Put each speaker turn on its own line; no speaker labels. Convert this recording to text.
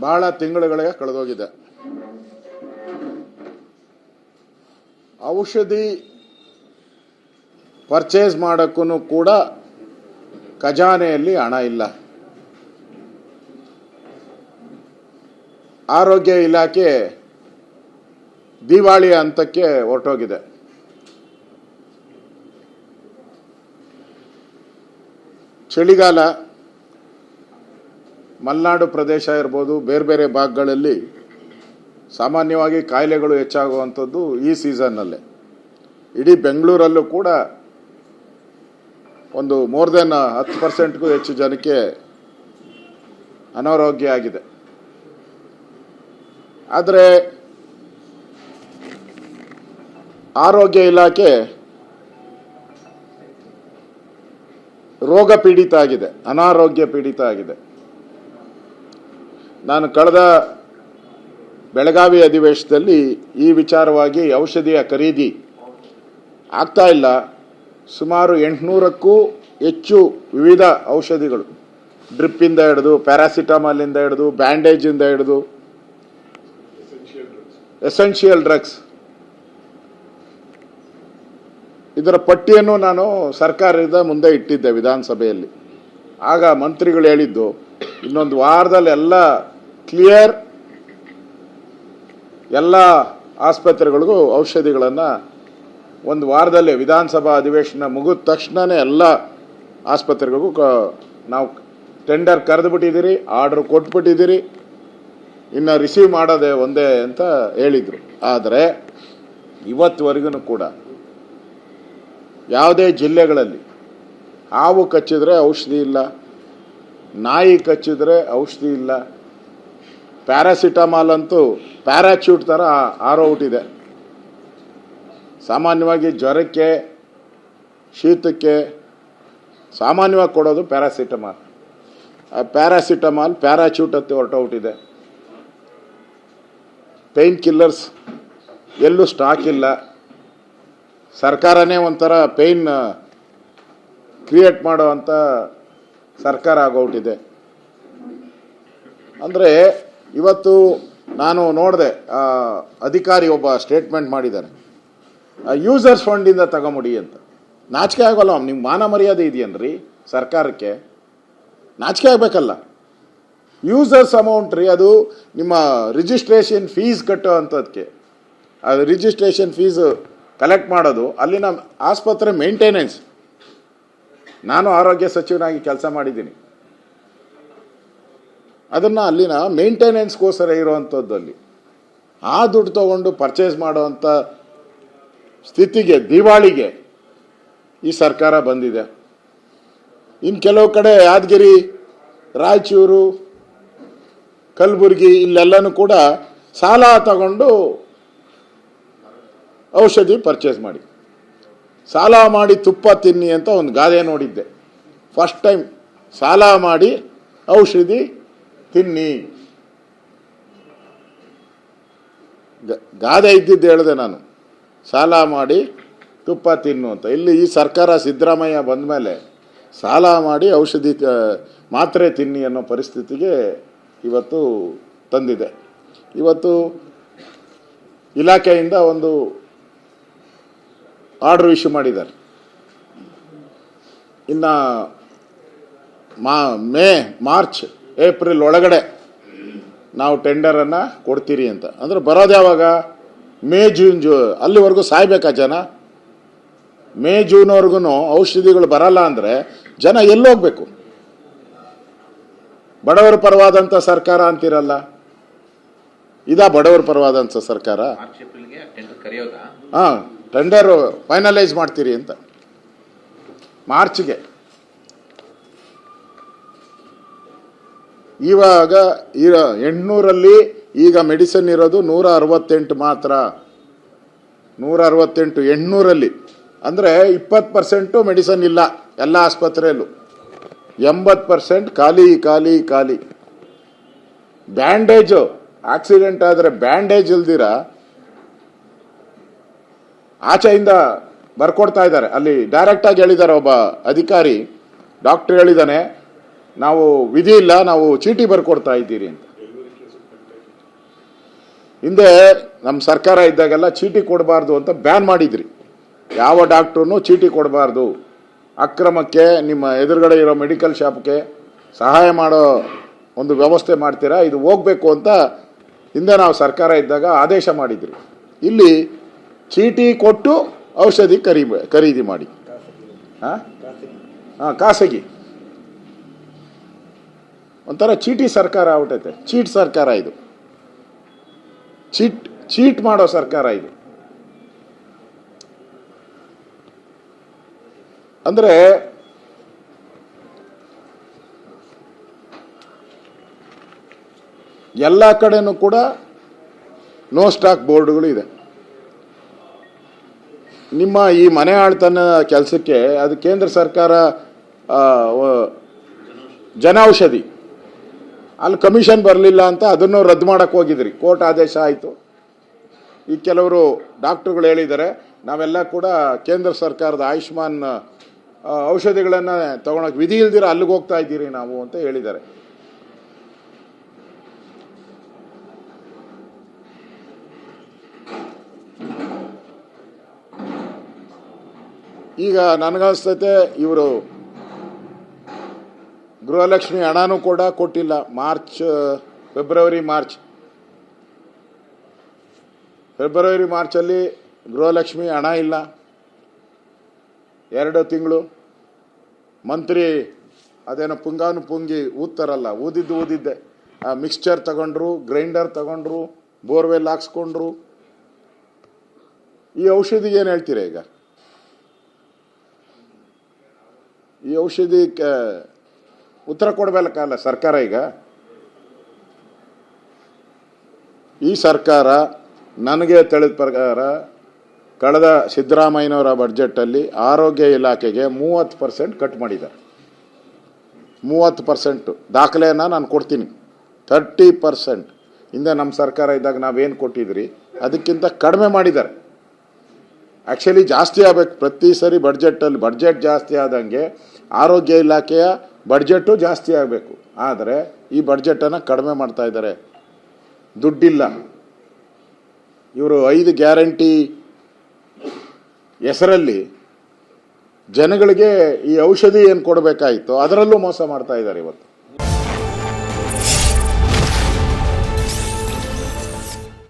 ಬಹಳ ತಿಂಗಳುಗಳಿಗೆ ಕಳೆದೋಗಿದೆ. ಔಷಧಿ ಪರ್ಚೇಸ್ ಮಾಡೋಕ್ಕೂ ಕೂಡ ಖಜಾನೆಯಲ್ಲಿ ಹಣ ಇಲ್ಲ. ಆರೋಗ್ಯ ಇಲಾಖೆ ದಿವಾಳಿ ಹಂತಕ್ಕೆ ಹೊರಟೋಗಿದೆ. ಚಳಿಗಾಲ ಮಲೆನಾಡು ಪ್ರದೇಶ ಇರ್ಬೋದು, ಬೇರೆ ಬೇರೆ ಭಾಗಗಳಲ್ಲಿ ಸಾಮಾನ್ಯವಾಗಿ ಕಾಯಿಲೆಗಳು ಹೆಚ್ಚಾಗುವಂಥದ್ದು ಈ ಸೀಸನ್ನಲ್ಲೇ. ಇಡೀ ಬೆಂಗಳೂರಲ್ಲೂ ಕೂಡ ಒಂದು ಮೋರ್ ದೆನ್ ಹತ್ತು ಪರ್ಸೆಂಟ್ಗೂ ಹೆಚ್ಚು ಜನಕ್ಕೆ ಅನಾರೋಗ್ಯ ಆಗಿದೆ. ಆದರೆ ಆರೋಗ್ಯ ಇಲಾಖೆ ರೋಗ ಪೀಡಿತ ಆಗಿದೆ, ಅನಾರೋಗ್ಯ ಪೀಡಿತ ಆಗಿದೆ. ನಾನು ಕಳೆದ ಬೆಳಗಾವಿ ಅಧಿವೇಶನದಲ್ಲಿ ಈ ವಿಚಾರವಾಗಿ ಔಷಧಿಯ ಖರೀದಿ ಆಗ್ತಾ ಇಲ್ಲ. ಸುಮಾರು ಎಂಟುನೂರಕ್ಕೂ ಹೆಚ್ಚು ವಿವಿಧ ಔಷಧಿಗಳು. ಡ್ರಿಪ್ಪಿಂದ ಹಿಡಿದು ಪ್ಯಾರಾಸಿಟಮಾಲಿಂದ ಹಿಡಿದು ಬ್ಯಾಂಡೇಜಿಂದ ಹಿಡಿದು. Essential drugs. ಇದರ ಪಟ್ಟಿಯನ್ನು ನಾನು ಸರ್ಕಾರದ ಮುಂದೆ ಇಟ್ಟಿದ್ದೆ ವಿಧಾನಸಭೆಯಲ್ಲಿ. ಆಗ ಮಂತ್ರಿಗಳು ಹೇಳಿದ್ದು, ಇನ್ನೊಂದು ವಾರದಲ್ಲಿ ಎಲ್ಲ ಕ್ಲಿಯರ್ ಎಲ್ಲ ಆಸ್ಪತ್ರೆಗಳಿಗೂ ಔಷಧಿಗಳನ್ನು ಒಂದು ವಾರದಲ್ಲೇ ವಿಧಾನಸಭಾ ಅಧಿವೇಶನ ಮುಗಿದ ತಕ್ಷಣವೇ ಎಲ್ಲ ಆಸ್ಪತ್ರೆಗಳಿಗೂ ನಾವು ಟೆಂಡರ್ ಕರೆದುಬಿಟ್ಟಿದ್ದೀರಿ ಆರ್ಡ್ರ್ ಕೊಟ್ಬಿಟ್ಟಿದ್ದೀರಿ. ಇನ್ನು ರಿಸೀವ್ ಮಾಡೋದೆ ಒಂದೇ ಅಂತ ಹೇಳಿದರು. ಆದರೆ ಇವತ್ತುವರೆಗೂ ಕೂಡ ಯಾವುದೇ ಜಿಲ್ಲೆಗಳಲ್ಲಿ ಹಾವು ಕಚ್ಚಿದ್ರೆ ಔಷಧಿ ಇಲ್ಲ, ನಾಯಿ ಕಚ್ಚಿದ್ರೆ ಔಷಧಿ ಇಲ್ಲ ಪ್ಯಾರಾಸಿಟಮಾಲ್ ಅಂತೂ ಪ್ಯಾರಾಚ್ಯೂಟ್ ಥರ ಇದೆ. ಸಾಮಾನ್ಯವಾಗಿ ಜ್ವರಕ್ಕೆ, ಶೀತಕ್ಕೆ ಸಾಮಾನ್ಯವಾಗಿ ಕೊಡೋದು ಪ್ಯಾರಾಸಿಟಮಾಲ್ ಆ ಪ್ಯಾರಾಸಿಟಮಾಲ್ ಪ್ಯಾರಾಚ್ಯೂಟ್ ಅಂತ ಇದೆ. ಪೇಯ್ನ್ ಕಿಲ್ಲರ್ಸ್ ಎಲ್ಲೂ ಸ್ಟಾಕ್ ಇಲ್ಲ. ಸರ್ಕಾರನೇ ಒಂಥರ ಪೇಯ್ನ್ ಕ್ರಿಯೇಟ್ ಮಾಡೋ ಅಂತ ಸರ್ಕಾರ ಆಗೋಟಿದೆ ಅಂದರೆ ಇವತ್ತು ನಾನು ನೋಡಿದೆ ಅಧಿಕಾರಿ ಒಬ್ಬ ಸ್ಟೇಟ್ಮೆಂಟ್ ಮಾಡಿದ್ದಾರೆ ಯೂಸರ್ಸ್ ಫಂಡಿಂದ ತಗೊಂಬಿಡಿ ಅಂತ. ನಾಚಿಕೆ ಆಗೋಲ್ಲ ನಿಮ್ಗೆ ಮಾನ ಮರ್ಯಾದೆ ಇದೆಯನ್ರಿ ಸರ್ಕಾರಕ್ಕೆ? ನಾಚಿಕೆ ಆಗಬೇಕಲ್ಲ. ಯೂಸರ್ಸ್ ಅಮೌಂಟ್ ರೀ, ಅದು ನಿಮ್ಮ ರಿಜಿಸ್ಟ್ರೇಷನ್ ಫೀಸ್ ಕಟ್ಟೋ ಅಂಥದ್ದಕ್ಕೆ ಅದು ರಿಜಿಸ್ಟ್ರೇಷನ್ ಫೀಸ್ ಕಲೆಕ್ಟ್ ಮಾಡೋದು, ಅಲ್ಲಿನ ಆಸ್ಪತ್ರೆ ಮೇಂಟೆನೆನ್ಸ್ ನಾನು ಆರೋಗ್ಯ ಸಚಿವನಾಗಿ ಕೆಲಸ ಮಾಡಿದ್ದೀನಿ. ಅದನ್ನು ಅಲ್ಲಿನ ಮೇಂಟೆನೆನ್ಸ್ಗೋಸ್ಕರ ಇರುವಂಥದ್ದು ಅಲ್ಲಿ ಆ ದುಡ್ಡು ತಗೊಂಡು ಪರ್ಚೇಸ್ ಮಾಡುವಂಥ ಸ್ಥಿತಿಗೆ, ದಿವಾಳಿಗೆ ಈ ಸರ್ಕಾರ ಬಂದಿದೆ. ಇನ್ನು ಕೆಲವು ಕಡೆ ಯಾದಗಿರಿ, ರಾಯಚೂರು, ಕಲಬುರಗಿ ಇಲ್ಲೆಲ್ಲನೂ ಕೂಡ ಸಾಲ ತಗೊಂಡು ಔಷಧಿ ಪರ್ಚೇಸ್ ಮಾಡಿ. ಸಾಲ ಮಾಡಿ ತುಪ್ಪ ತಿನ್ನಿ ಅಂತ ಒಂದು ಗಾದೆ ನೋಡಿದ್ದೆ. ಫಸ್ಟ್ ಟೈಮ್ ಸಾಲ ಮಾಡಿ ಔಷಧಿ ತಿನ್ನಿ. ಗಾದೆ ಇದ್ದಿದ್ದು ಹೇಳಿದೆ ನಾನು. ಸಾಲ ಮಾಡಿ ತುಪ್ಪ ತಿನ್ನು ಅಂತ. ಇಲ್ಲಿ ಈ ಸರ್ಕಾರ ಸಿದ್ದರಾಮಯ್ಯ ಬಂದ ಮೇಲೆ ಸಾಲ ಮಾಡಿ ಔಷಧಿ ಮಾತ್ರೆ ತಿನ್ನಿ ಅನ್ನೋ ಪರಿಸ್ಥಿತಿಗೆ ಇವತ್ತು ತಂದಿದೆ. ಇವತ್ತು ಇಲಾಖೆಯಿಂದ ಒಂದು ಆರ್ಡ್ರ್ ಇಶ್ಯೂ ಮಾಡಿದ್ದಾರೆ. ಇನ್ನು ಮಾ ಮೇ, ಮಾರ್ಚ್ ಏಪ್ರಿಲ್ ಒಳಗಡೆ ನಾವು ಟೆಂಡರನ್ನು ಕೊಡ್ತೀರಿ ಅಂತ. ಅಂದರೆ ಬರೋದು ಯಾವಾಗ? ಮೇ ಜೂನ್ ಜೂ ಅಲ್ಲಿವರೆಗೂ ಸಾಯ್ಬೇಕಾ ಜನ? ಮೇ ಜೂನ್ವರೆಗೂ ಔಷಧಿಗಳು ಬರಲ್ಲ ಅಂದರೆ ಜನ ಎಲ್ಲೋಗ್ಬೇಕು. ಬಡವರ ಪರವಾದಂಥ ಸರ್ಕಾರ ಅಂತಿರಲ್ಲ? ಇದಾ ಬಡವರ ಪರವಾದಂಥ ಸರ್ಕಾರ? ಹಾಂ ಟೆಂಡರ್ ಫೈನಲೈಸ್ ಮಾಡ್ತೀರಿ ಅಂತ. ಮಾರ್ಚ್ಗೆ. ಇವಾಗ ಇರ ಎಂಟುನೂರಲ್ಲಿ ಈಗ ಮೆಡಿಸಿನ್ ಇರೋದು ನೂರ ಅರವತ್ತೆಂಟು ಮಾತ್ರ. ನೂರ ಅರವತ್ತೆಂಟು ಎಂಟುನೂರಲ್ಲಿ. ಅಂದರೆ ಇಪ್ಪತ್ತು ಪರ್ಸೆಂಟು ಮೆಡಿಸನ್ ಇಲ್ಲ, ಎಲ್ಲ ಆಸ್ಪತ್ರೆಯಲ್ಲೂ. ಎಂಬತ್ತು ಪರ್ಸೆಂಟ್ ಖಾಲಿ ಖಾಲಿ ಖಾಲಿ. ಬ್ಯಾಂಡೇಜು, ಆಕ್ಸಿಡೆಂಟ್ ಆದರೆ ಬ್ಯಾಂಡೇಜ್ ಇಲ್ದಿರ? ಆಚೆಯಿಂದ ಬರ್ಕೊಡ್ತಾ ಇದ್ದಾರೆ. ಅಲ್ಲಿ ಡೈರೆಕ್ಟಾಗಿ ಹೇಳಿದ್ದಾರೆ ಒಬ್ಬ ಅಧಿಕಾರಿ, ಡಾಕ್ಟರ್ ಹೇಳಿದ್ದಾನೆ ನಾವು ವಿಧಿ ಇಲ್ಲ, ನಾವು ಚೀಟಿ ಬರ್ಕೊಡ್ತಾ ಇದ್ದೀರಿ ಅಂತ. ಹಿಂದೆ ನಮ್ಮ ಸರ್ಕಾರ ಇದ್ದಾಗೆಲ್ಲ ಚೀಟಿ ಕೊಡಬಾರ್ದು ಅಂತ ಬ್ಯಾನ್ ಮಾಡಿದ್ರಿ. ಯಾವ ಡಾಕ್ಟ್ರೂ ಚೀಟಿ ಕೊಡಬಾರ್ದು. ಅಕ್ರಮಕ್ಕೆ, ನಿಮ್ಮ ಎದುರುಗಡೆ ಇರೋ ಮೆಡಿಕಲ್ ಶಾಪ್ಗೆ ಸಹಾಯ ಮಾಡೋ ಒಂದು ವ್ಯವಸ್ಥೆ ಮಾಡ್ತೀರಾ, ಇದು ಹೋಗ್ಬೇಕು ಅಂತ ಹಿಂದೆ ನಾವು ಸರ್ಕಾರ ಇದ್ದಾಗ ಆದೇಶ ಮಾಡಿದ್ರಿ. ಇಲ್ಲಿ ಚೀಟಿ ಕೊಟ್ಟು ಔಷಧಿ ಖರೀ ಖರೀದಿ ಮಾಡಿ. ಹಾಂ ಹಾಂ ಖಾಸಗಿ. ಒಂಥರ ಚೀಟಿ ಸರ್ಕಾರ ಆಗ್ಬಿಟ್ಟೈತೆ. ಚೀಟ್ ಸರ್ಕಾರ ಇದು. ಚೀಟ್ ಚೀಟ್ ಮಾಡೋ ಸರ್ಕಾರ ಇದು. ಅಂದ್ರೆ ಎಲ್ಲ ಕಡೆನೂ ಕೂಡ ನೋ ಸ್ಟಾಕ್ ಬೋರ್ಡ್ಗಳು ಇದೆ. ನಿಮ್ಮ ಈ ಮನೆ ಆಳ್ತನ ಕೆಲಸಕ್ಕೆ ಅದು ಕೇಂದ್ರ ಸರ್ಕಾರ ಜನೌಷಧಿ. ಅಲ್ಲಿ ಕಮಿಷನ್ ಬರಲಿಲ್ಲ ಅಂತ ಅದನ್ನು ರದ್ದು ಮಾಡಕ್ಕೆ ಹೋಗಿದ್ರಿ. ಕೋರ್ಟ್ ಆದೇಶ ಆಯಿತು. ಈ ಕೆಲವರು ಡಾಕ್ಟ್ರುಗಳು ಹೇಳಿದ್ದಾರೆ, ನಾವೆಲ್ಲ ಕೂಡ ಕೇಂದ್ರ ಸರ್ಕಾರದ ಆಯುಷ್ಮಾನ್ ಔಷಧಿಗಳನ್ನು ತಗೊಳಕ್ಕೆ ವಿಧಿ ಇಲ್ದಿರ ಅಲ್ಲಿಗೆ ಹೋಗ್ತಾ ಇದ್ದೀರಿ ನಾವು ಅಂತ ಹೇಳಿದ್ದಾರೆ. ಈಗ ನನಗನ್ಸ್ತೈತೆ ಇವರು ಗೃಹಲಕ್ಷ್ಮಿ ಹಣನೂ ಕೂಡ ಕೊಟ್ಟಿಲ್ಲ. March, February March. ಫೆಬ್ರವರಿ, ಮಾರ್ಚಲ್ಲಿ ಗೃಹಲಕ್ಷ್ಮಿ ಹಣ ಇಲ್ಲ. ಎರಡು ತಿಂಗಳು. ಮಂತ್ರಿ ಅದೇನೋ ಪುಂಗಾನು ಪುಂಗಿ ಊದ್ತಾರಲ್ಲ, ಊದಿದ್ದು ಊದಿದ್ದೆ. ಆ ಮಿಕ್ಸ್ಚರ್ ತಗೊಂಡ್ರು ಗ್ರೈಂಡರ್ ತಗೊಂಡ್ರು ಬೋರ್ವೆಲ್ ಹಾಕ್ಸ್ಕೊಂಡ್ರು. ಈ ಔಷಧಿಗೆ ಏನು ಹೇಳ್ತೀರಾ ಈಗ? ಈ ಔಷಧಿ ಉತ್ತರ ಕೊಡಬೇಕಲ್ಲ ಸರ್ಕಾರ ಈಗ? ಈ ಸರ್ಕಾರ ನನಗೆ ತಿಳಿದ ಪ್ರಕಾರ ಕಳೆದ ಸಿದ್ದರಾಮಯ್ಯನವರ ಬಡ್ಜೆಟಲ್ಲಿ ಆರೋಗ್ಯ ಇಲಾಖೆಗೆ ಮೂವತ್ತು ಪರ್ಸೆಂಟ್ ಕಟ್ ಮಾಡಿದ್ದಾರೆ. ಮೂವತ್ತು ಪರ್ಸೆಂಟು. ದಾಖಲೆಯನ್ನು ನಾನು ಕೊಡ್ತೀನಿ. Thirty percent. ಹಿಂದೆ ನಮ್ಮ ಸರ್ಕಾರ ಇದ್ದಾಗ ನಾವೇನು ಕೊಟ್ಟಿದ್ರಿ? ಅದಕ್ಕಿಂತ ಕಡಿಮೆ ಮಾಡಿದ್ದಾರೆ. ಆ್ಯಕ್ಚುಲಿ ಜಾಸ್ತಿ ಆಗಬೇಕು. ಪ್ರತಿ ಸರಿ ಬಡ್ಜೆಟಲ್ಲಿ ಬಡ್ಜೆಟ್ ಜಾಸ್ತಿ ಆದಂಗೆ ಆರೋಗ್ಯ ಇಲಾಖೆಯ ಬಡ್ಜೆಟು ಜಾಸ್ತಿ ಆಗಬೇಕು. ಆದರೆ ಈ ಬಡ್ಜೆಟನ್ನು ಕಡಿಮೆ ಮಾಡ್ತಾ ಇದ್ದಾರೆ. ದುಡ್ಡಿಲ್ಲ. ಇವರು ಐದು ಗ್ಯಾರಂಟಿ ಹೆಸರಲ್ಲಿ ಜನಗಳಿಗೆ ಈ ಔಷಧಿ ಏನು ಕೊಡಬೇಕಾಯಿತು ಅದರಲ್ಲೂ ಮೋಸ ಮಾಡ್ತಾ ಇದ್ದಾರೆ ಇವತ್ತು.